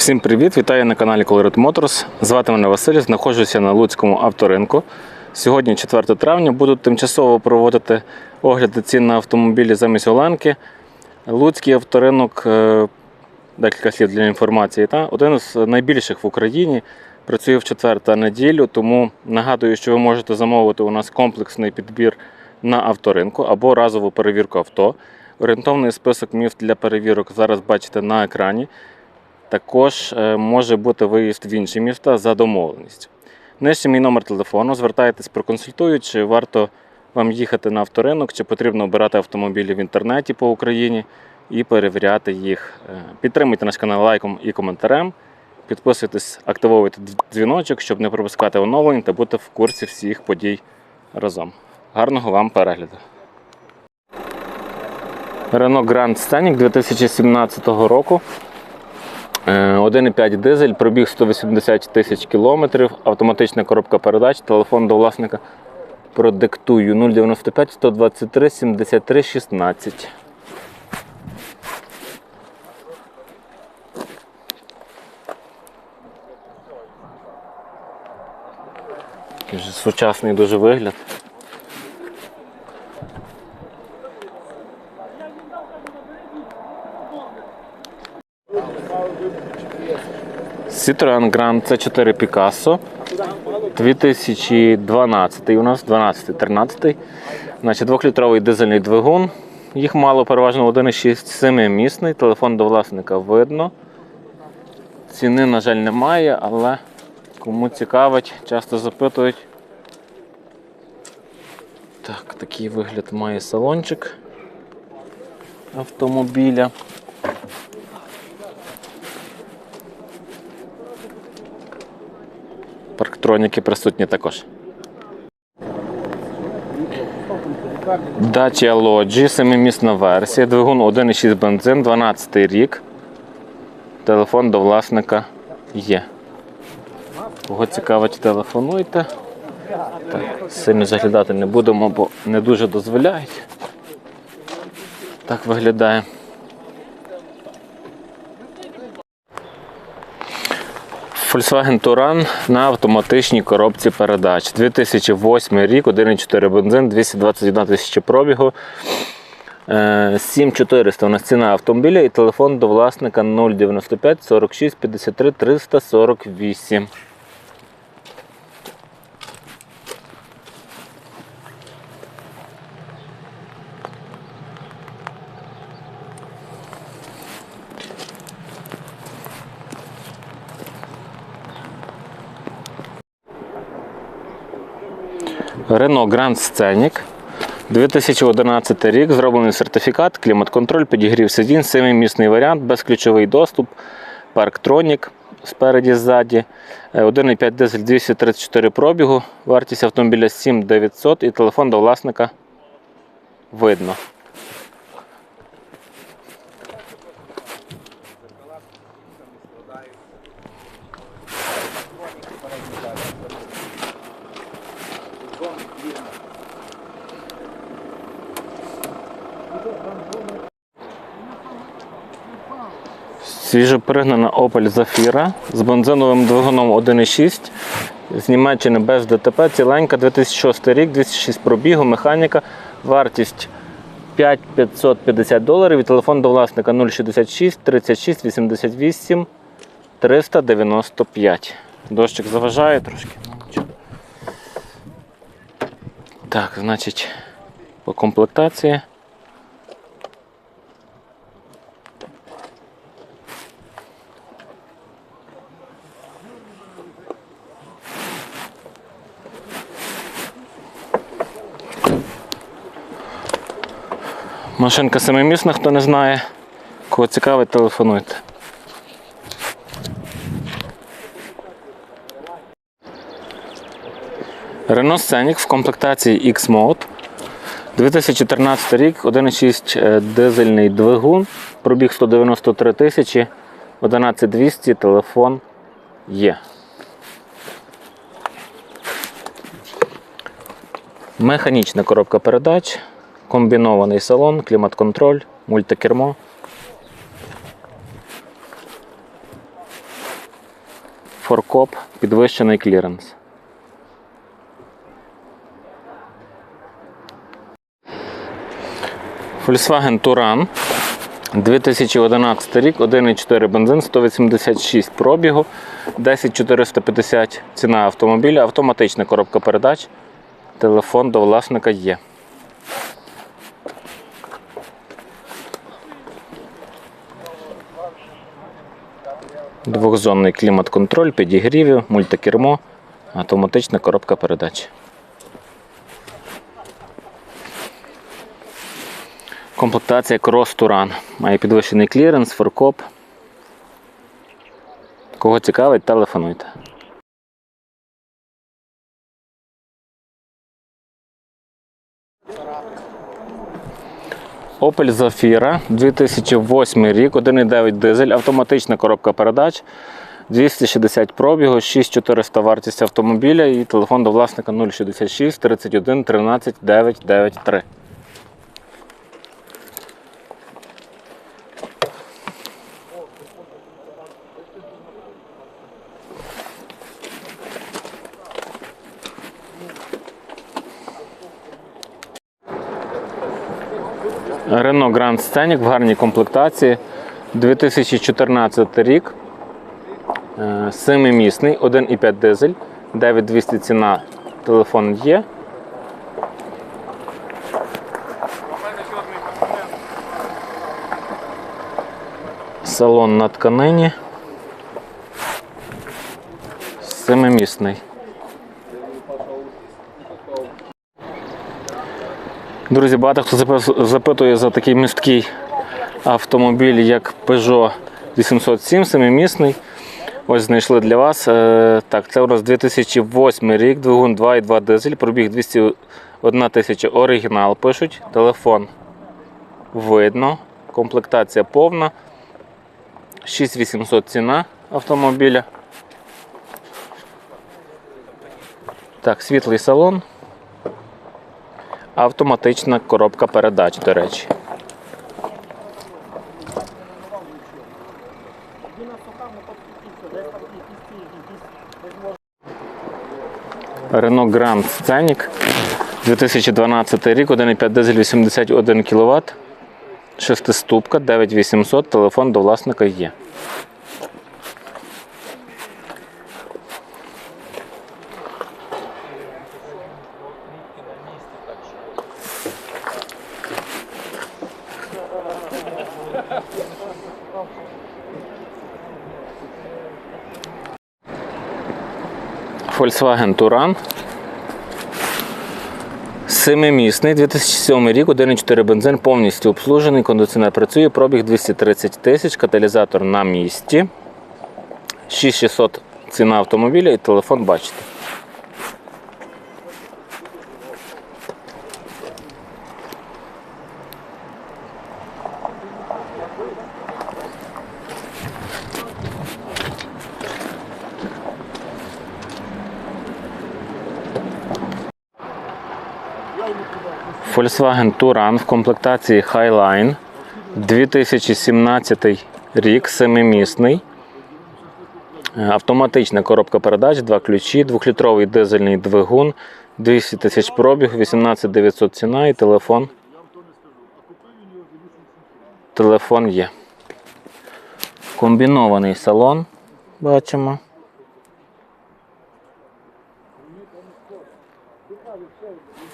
Всім привіт! Вітаю на каналі Colored Motors. Звати мене Василь, знаходжуся на Луцькому авторинку. Сьогодні, 4 травня, буду тимчасово проводити огляди цін на автомобілі замість Оленки. Луцький авторинок, е, декілька слів для інформації, та один з найбільших в Україні. Працює в четвер та неділю, тому нагадую, що ви можете замовити у нас комплексний підбір на авторинку або разову перевірку авто. Орієнтовний список міст для перевірок зараз бачите на екрані. Також е, може бути виїзд в інші міста за домовленістю. Нижче мій номер телефону. Звертайтесь, проконсультую, чи варто вам їхати на авторинок, чи потрібно обирати автомобілі в інтернеті по Україні і перевіряти їх. Е, Підтримуйте наш канал лайком і коментарем. Підписуйтесь, активовуйте дзвіночок, щоб не пропускати оновлень та бути в курсі всіх подій разом. Гарного вам перегляду! Renault Grand Scenic 2017 року. Е, 1,5 дизель, пробіг 180 тисяч кілометрів, автоматична коробка передач, телефон до власника продиктую 095 123 73 16. Сучасний дуже вигляд. Citroen Grand C4 Picasso 2012 у нас 12-13. Значить, двохлітровий дизельний двигун. Їх мало переважно 1,6 семимісний. Телефон до власника видно. Ціни, на жаль, немає, але кому цікавить, часто запитують. Так, такий вигляд має салончик автомобіля. Парктроніки присутні також. Dacia Logi, семимісна версія, двигун 1,6 бензин, 12 рік. Телефон до власника є. Кого цікавить, телефонуйте. Так, сильно заглядати не будемо, бо не дуже дозволяють. Так виглядає. Volkswagen Touran на автоматичній коробці передач. 2008 рік, 1,4 бензин, 221 тисяча пробігу. Е, 7400 у нас ціна автомобіля і телефон до власника 095 46 53 348. Renault Grand Scenic. 2011 рік зроблений сертифікат, клімат-контроль, підігрів сидінь, семимісний варіант, безключовий доступ, парктронік спереді ззаді. Е, 1,5 дизель 234 пробігу, вартість автомобіля 7900 і телефон до власника видно. Свіжопригнана Opel Zafira з бензиновим двигуном 1,6 з Німеччини без ДТП, ціленька 2006 рік, 206 пробігу, механіка, вартість 5550 доларів і телефон до власника 066 36 88 395. Дощик заважає трошки. Так, значить, по комплектації. Машинка семимісна, хто не знає. Кого цікавить, телефонуйте. Renault Scenic в комплектації X-Mode. 2014 рік, 1,6 е, дизельний двигун, пробіг 193 тисячі, 11200, телефон є. Механічна коробка передач, комбінований салон, клімат-контроль, мультикермо. Форкоп, підвищений кліренс. Volkswagen Touran 2011 рік, 1,4 бензин, 186 пробігу, 10450 ціна автомобіля, автоматична коробка передач. Телефон до власника є. Двохзонний клімат-контроль, підігрівів, мультикермо, автоматична коробка передач. Комплектація Cross Touran. Має підвищений кліренс, форкоп. Кого цікавить, телефонуйте. Opel Zafira 2008 рік, 1,9 дизель, автоматична коробка передач, 260 пробігу, 6400 вартість автомобіля і телефон до власника 066 31 13 993. Renault Grand Scenic в гарній комплектації. 2014 рік. Е, Семимісний, 1,5 дизель, 9200 ціна, телефон є. Салон на тканині. Семимісний. Друзі, багато хто запитує за такий місткий автомобіль, як Peugeot 807, семимісний. Ось знайшли для вас. Е, Так, це у нас 2008 рік, двигун 2,2 дизель, пробіг 201 тисяча оригінал пишуть. Телефон видно, комплектація повна. 6800 ціна автомобіля. Так, світлий салон. Автоматична коробка передач, до речі. Renault Grand Scenic 2012 рік, 1,5 дизель 81 кВт. Шестиступка, 9800, телефон до власника є. Volkswagen Touran. Семимісний 2007 рік, 1,4 бензин, повністю обслужений, кондиціонер працює, пробіг 230 тисяч, каталізатор на місці. 6600 ціна автомобіля і телефон бачите. Volkswagen Touran в комплектації Highline 2017 рік, семимісний. Е, Автоматична коробка передач, два ключі, двохлітровий дизельний двигун, 200 тисяч пробіг, 18 900 ціна і телефон. Телефон є. Комбінований салон. Бачимо.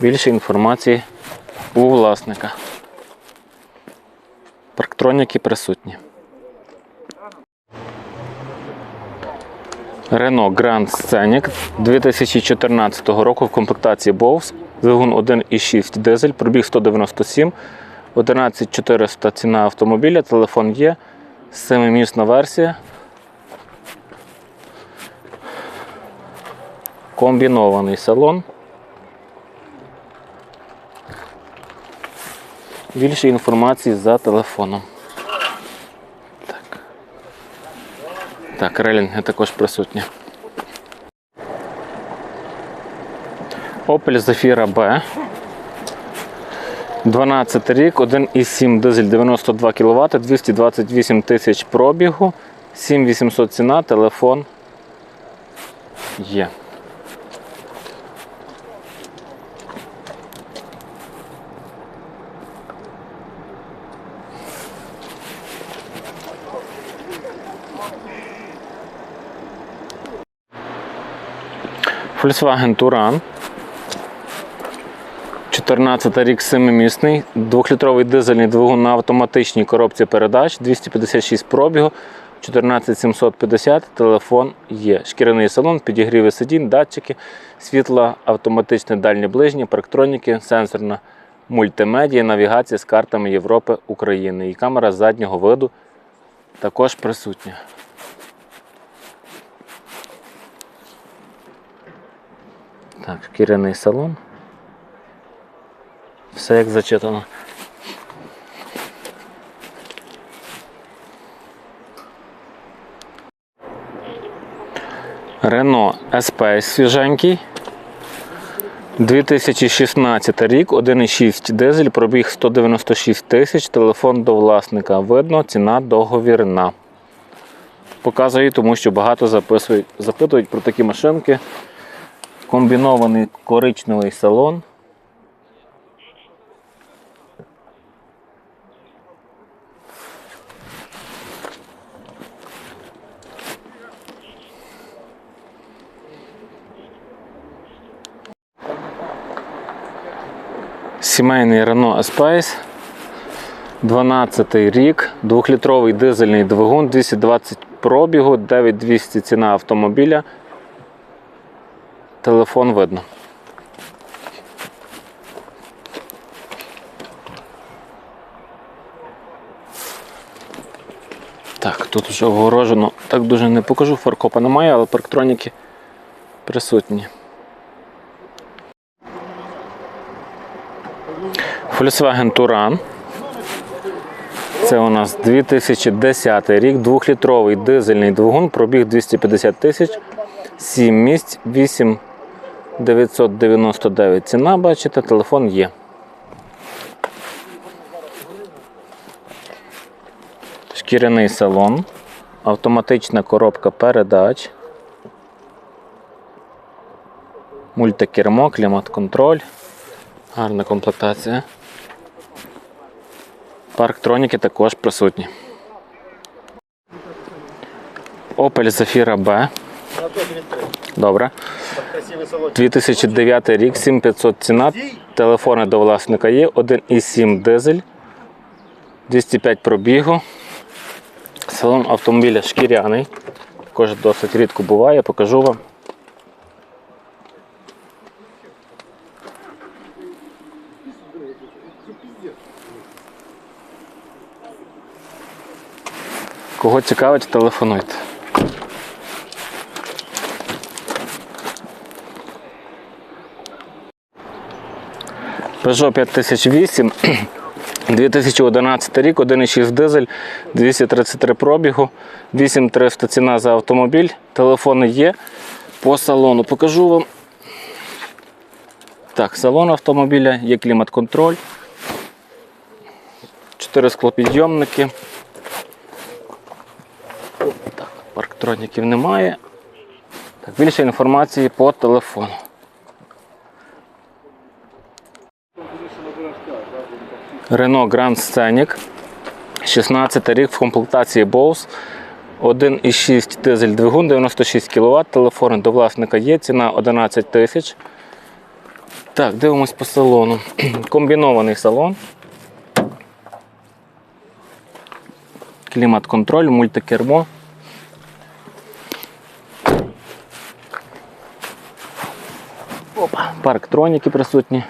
Більше інформації у власника. Парктроніки присутні. Renault Grand Scenic 2014 року в комплектації Bose. Двигун 1,6 дизель, пробіг 197, 11400 ціна автомобіля, телефон є, 7-місна версія. Комбінований салон. Більше інформації за телефоном. Так, так релінги також присутні. Opel Zafira B. 12 рік, 1,7 дизель 92 кВт, 228 тисяч пробігу, 7800 ціна, телефон є. Volkswagen Touran. 14 рік 7-місний, 2-літровий дизельний двигун на автоматичній коробці передач, 256 пробігу, 14750, телефон є. Шкіряний салон, підігріви сидінь, датчики, світло, автоматичне дальнє ближнє, парктроніки, сенсорна мультимедія, навігація з картами Європи, України. І камера заднього виду також присутня. Так, шкіряний салон. Все як зачитано. Рено Espace свіженький. 2016 рік, 1,6 дизель, пробіг 196 тисяч, телефон до власника. Видно, ціна договірна. Показую, тому що багато записують, запитують про такі машинки. Комбінований коричневий салон. Сімейний Renault Espace. 12 рік, 2-літровий дизельний двигун, 220 пробігу, 9200 ціна автомобіля. Телефон видно. Так, тут вже огорожено. Так дуже не покажу, фаркопа немає, але парктроніки присутні. Volkswagen Touran. Це у нас 2010 рік, 2-літровий дизельний двигун, пробіг 250 тисяч, 7 місць, 8 999 ціна, бачите, телефон є. Шкіряний салон, автоматична коробка передач, мультикермо, клімат-контроль, гарна комплектація. Парктроніки також присутні. Opel Zafira B. Добре. 2009 рік, 7500 ціна. Телефони до власника є. 1,7 дизель. 205 пробігу. Салон автомобіля шкіряний. Також досить рідко буває, покажу вам. Кого цікавить, телефонуйте. Peugeot 5008, 2011 рік, 1,6 дизель, 233 пробігу, 8300 ціна за автомобіль. Телефони є. По салону покажу вам. Так, салон автомобіля, є клімат-контроль. 4 склопідйомники. Так, парктроніків немає. Так, більше інформації по телефону. Renault Grand Scenic. 16 рік в комплектації Bose. 1,6 дизель двигун, 96 кВт. Телефони до власника є. Ціна 11 тисяч. Так, дивимось по салону. Комбінований салон. Клімат-контроль, мультикермо. Опа, парктроніки присутні.